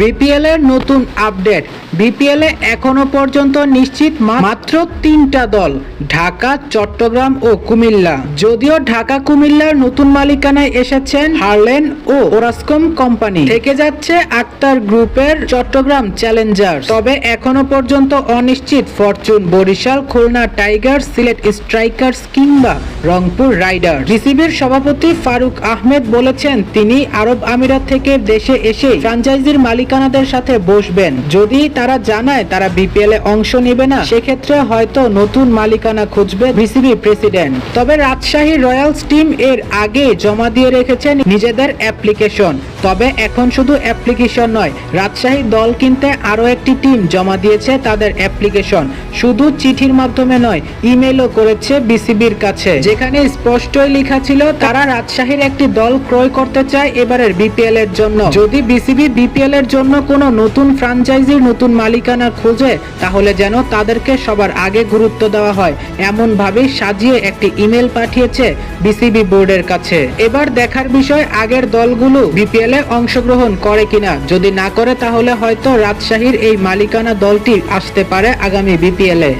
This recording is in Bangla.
বিপিএল এর নতুন আপডেট। বিপিএল এ এখনও পর্যন্ত নিশ্চিত মাত্র তিনটা দল, ঢাকা, চট্টগ্রাম ও কুমিল্লা। যদিও ঢাকা, কুমিল্লার নতুন মালিকানায় এসেছেন হারলেন ও ওরাসকম কোম্পানি। থেকে যাচ্ছে আক্তার গ্রুপের চট্টগ্রাম চ্যালেঞ্জার তবে এখনও পর্যন্ত অনিশ্চিত fortune Barishal, Khulna tiger Sylhet strikers কিংবা রংপুর রাইডার বিসিবির সভাপতি ফারুক আহমেদ বলেছেন, তিনি আরব আমিরাত থেকে দেশে এসে ফ্র্যাঞ্চাইজির মালিকানাদের সাথে বসবেন। যদি তারা জানায় তারা বিপিএল এ অংশ নেবে না, সেক্ষেত্রে হয়তো নতুন মালিকানা খুঁজবে বিসিবি প্রেসিডেন্ট। তবে রাজশাহী রয়্যালস টিম এর আগে জমা দিয়ে রেখেছে নিজেদের অ্যাপ্লিকেশন। তবে এখন শুধু অ্যাপ্লিকেশন নয়, রাজশাহী দল কিনতে আরও একটি টিম জমা দিয়েছে তাদের অ্যাপ্লিকেশন। শুধু চিঠির মাধ্যমে নয় ইমেলও করেছে বিসিবির কাছে। যেখানে স্পষ্টই লেখা ছিল, তারা রাজশাহীর একটি দল ক্রয় করতে চায় এবারের বিপিএল এর জন্য। যদি বিসিবি বিপিএল এর জন্য কোনো নতুন ফ্রাঞ্চাইজির নতুন মালিকানা খোঁজে, তাহলে যেন তাদেরকে সবার আগে গুরুত্ব দেওয়া হয়। এমন ভাবে সাজিয়ে একটি ইমেল পাঠিয়েছে বিসিবি বোর্ডের কাছে। এবার দেখার বিষয়, আগের দলগুলো বিপিএল এ অংশগ্রহণ করে কিনা। যদি না করে, তাহলে হয়তো রাজশাহীর এই মালিকানা দলটি আসতে পারে আগামী বিপিএল এ।